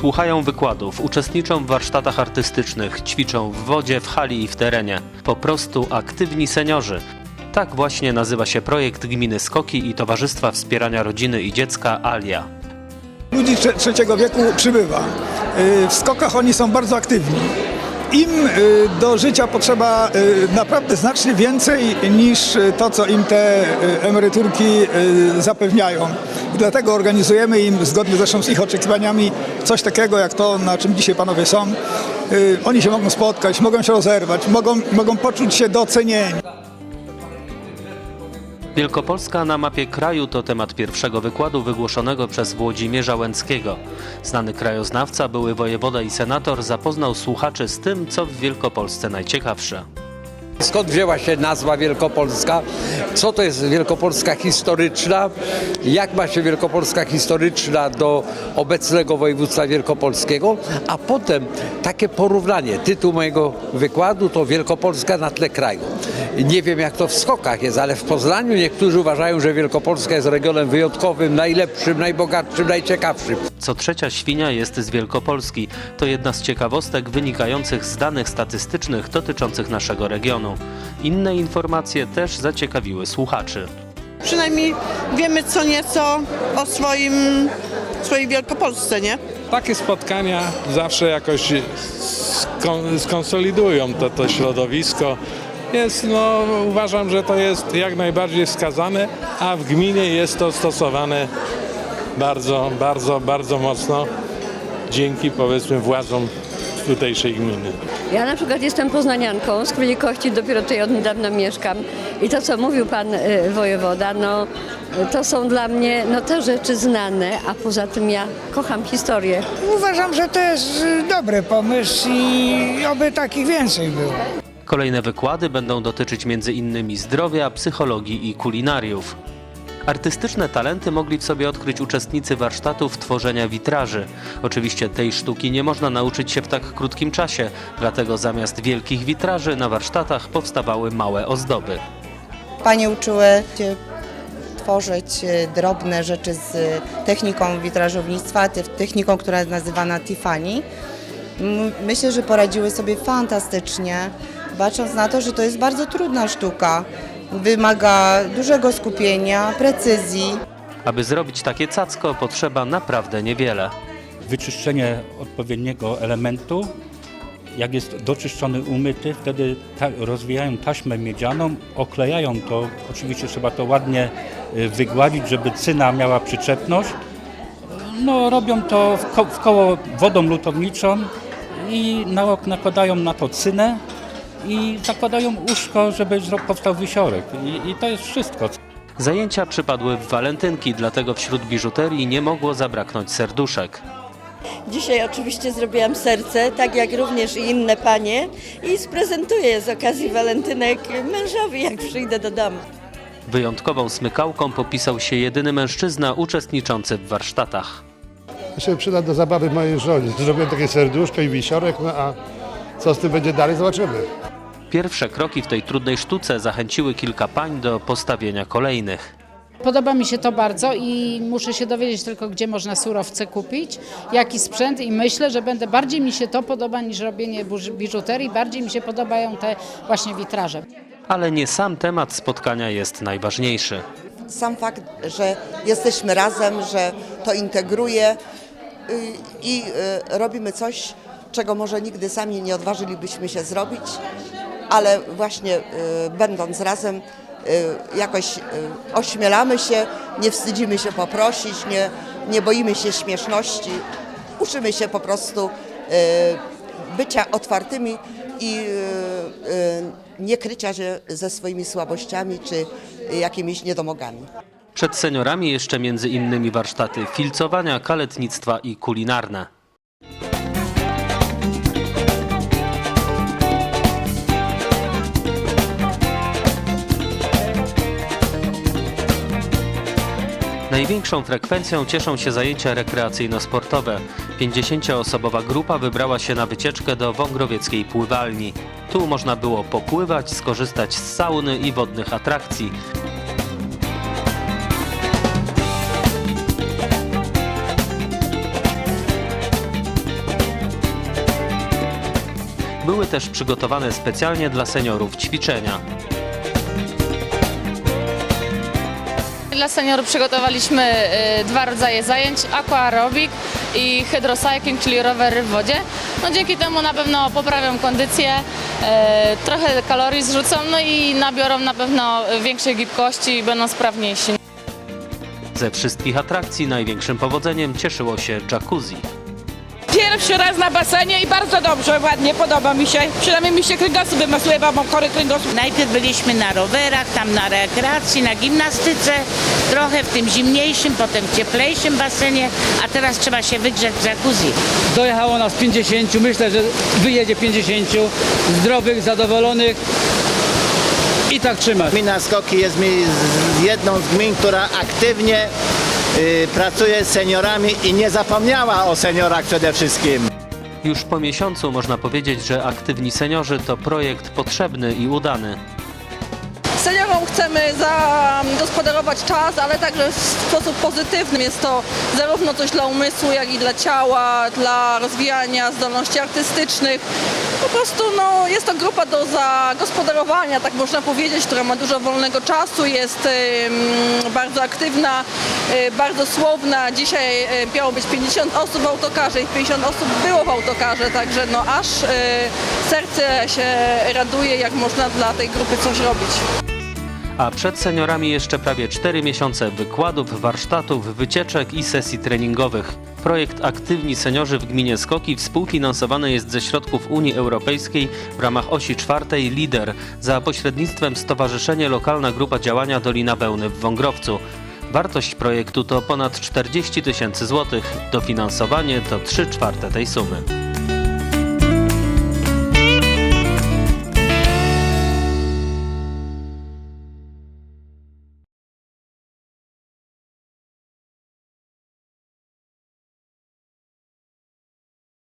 Słuchają wykładów, uczestniczą w warsztatach artystycznych, ćwiczą w wodzie, w hali i w terenie. Po prostu aktywni seniorzy. Tak właśnie nazywa się projekt Gminy Skoki i Towarzystwa Wspierania Rodziny i Dziecka ALIA. Ludzi trze- trzeciego wieku przybywa. Y, W skokach oni są bardzo aktywni. Im y, do życia potrzeba y, naprawdę znacznie więcej niż to, co im te emeryturki zapewniają. Dlatego organizujemy im, zgodnie zresztą z ich oczekiwaniami, coś takiego jak to, na czym dzisiaj panowie są. Oni się mogą spotkać, mogą się rozerwać, mogą, mogą poczuć się docenieni. Wielkopolska na mapie kraju to temat pierwszego wykładu wygłoszonego przez Włodzimierza Łęckiego. Znany krajoznawca, były wojewoda i senator zapoznał słuchaczy z tym, co w Wielkopolsce najciekawsze. Skąd wzięła się nazwa Wielkopolska? Co to jest Wielkopolska historyczna? Jak ma się Wielkopolska historyczna do obecnego województwa wielkopolskiego? A potem takie porównanie. Tytuł mojego wykładu to Wielkopolska na tle kraju. Nie wiem jak to w skokach jest, ale w Poznaniu niektórzy uważają, że Wielkopolska jest regionem wyjątkowym, najlepszym, najbogatszym, najciekawszym. Co trzecia świnia jest z Wielkopolski. To jedna z ciekawostek wynikających z danych statystycznych dotyczących naszego regionu. Inne informacje też zaciekawiły słuchaczy. Przynajmniej wiemy co nieco o swoim, swojej Wielkopolsce, nie? takie spotkania zawsze jakoś skon- skonsolidują to, to środowisko. Jest, no, uważam, że to jest jak najbardziej wskazane, a w gminie jest to stosowane bardzo, bardzo, bardzo mocno dzięki powiedzmy władzom tutejszej gminy. Ja na przykład jestem poznanianką, z Króli Kości dopiero tutaj od niedawna mieszkam i to co mówił pan y, wojewoda, no to są dla mnie no, te rzeczy znane, a poza tym ja kocham historię. Uważam, że to jest y, dobry pomysł i oby takich więcej było. Kolejne wykłady będą dotyczyć m.in. zdrowia, psychologii i kulinariów. Artystyczne talenty mogli w sobie odkryć uczestnicy warsztatów tworzenia witraży. Oczywiście tej sztuki nie można nauczyć się w tak krótkim czasie, dlatego zamiast wielkich witraży na warsztatach powstawały małe ozdoby. Panie uczyły się tworzyć e, drobne rzeczy z techniką witrażownictwa, te- techniką, która jest nazywana Tiffany. Myślę, że poradziły sobie fantastycznie, bacząc na to, że to jest bardzo trudna sztuka. Wymaga dużego skupienia, precyzji. Aby zrobić takie cacko potrzeba naprawdę niewiele. wyczyszczenie odpowiedniego elementu. Jak jest doczyszczony, umyty, wtedy ta, rozwijają taśmę miedzianą, oklejają to. Oczywiście trzeba to ładnie y, wygładzić, żeby cyna miała przyczepność. No, robią to w, ko- w koło wodą lutowniczą i na, nakładają na to cynę i zakładają uszko, żeby powstał wisiorek. I, I to jest wszystko. Zajęcia przypadły w walentynki, dlatego wśród biżuterii nie mogło zabraknąć serduszek. Dzisiaj oczywiście zrobiłam serce, tak jak również i inne panie i sprezentuję je z okazji walentynek mężowi, jak przyjdę do domu. Wyjątkową smykałką popisał się jedyny mężczyzna uczestniczący w warsztatach. To się przyda do zabawy mojej żonie. Zrobiłem takie serduszko i wisiorek, no a co z tym będzie dalej, zobaczymy. Pierwsze kroki w tej trudnej sztuce zachęciły kilka pań do postawienia kolejnych. Podoba mi się to bardzo i muszę się dowiedzieć tylko, gdzie można surowce kupić, jaki sprzęt i myślę, że będę bardziej mi się to podoba niż robienie biżuterii, bardziej mi się podobają te właśnie witraże. Ale nie sam temat spotkania jest najważniejszy. Sam fakt, że jesteśmy razem, że to integruje y, i y, robimy coś, czego może nigdy sami nie odważylibyśmy się zrobić, ale właśnie y, będąc razem y, jakoś y, ośmielamy się, nie wstydzimy się poprosić, nie, nie boimy się śmieszności, uczymy się po prostu bycia otwartymi i nie krycia się ze swoimi słabościami czy jakimiś niedomogami. Przed seniorami jeszcze między innymi warsztaty filcowania, kaletnictwa i kulinarne. Największą frekwencją cieszą się zajęcia rekreacyjno-sportowe. 50-osobowa grupa wybrała się na wycieczkę do Wągrowieckiej Pływalni. Tu można było popływać, skorzystać z sauny i wodnych atrakcji. Były też przygotowane specjalnie dla seniorów ćwiczenia. Dla seniorów przygotowaliśmy y, dwa rodzaje zajęć, aquaerobik i hydrocycling, czyli rowery w wodzie. No, dzięki temu na pewno poprawią kondycję, y, trochę kalorii zrzucą, no i nabiorą na pewno większej gibkości i będą sprawniejsi. Ze wszystkich atrakcji największym powodzeniem cieszyło się jacuzzi. Pierwszy raz na basenie i bardzo dobrze, ładnie, podoba mi się. Przynajmniej mi się kręgosłup wymasuje, bo mam chory kręgosłup. Najpierw byliśmy na rowerach, tam na rekreacji, na gimnastyce, trochę w tym zimniejszym, potem w cieplejszym basenie, a teraz trzeba się wygrzać w jacuzzi. Dojechało nas 50, myślę, że wyjedzie 50 zdrowych, zadowolonych i tak trzymać. Gmina Skoki jest mi z- jedną z gmin, która aktywnie pracuje z seniorami i nie zapomniała o seniorach przede wszystkim. Już po miesiącu można powiedzieć, że aktywni seniorzy to projekt potrzebny i udany. Seniorom chcemy zagospodarować czas, ale także w sposób pozytywny. Jest to zarówno coś dla umysłu, jak i dla ciała, dla rozwijania zdolności artystycznych. Po prostu no, jest to grupa do zagospodarowania, tak można powiedzieć, która ma dużo wolnego czasu, jest bardzo aktywna, y, bardzo słowna. Dzisiaj y, miało być 50 osób w autokarze i 50 osób było w autokarze, także no aż y, serce się raduje, jak można dla tej grupy coś robić. A przed seniorami jeszcze prawie 4 miesiące wykładów, warsztatów, wycieczek i sesji treningowych. Projekt Aktywni Seniorzy w gminie Skoki współfinansowany jest ze środków Unii Europejskiej w ramach osi czwartej LIDER za pośrednictwem Stowarzyszenie Lokalna Grupa Działania Dolina Wełny w Wągrowcu. Wartość projektu to ponad 40 tysięcy złotych. Dofinansowanie to 3 czwarte tej sumy.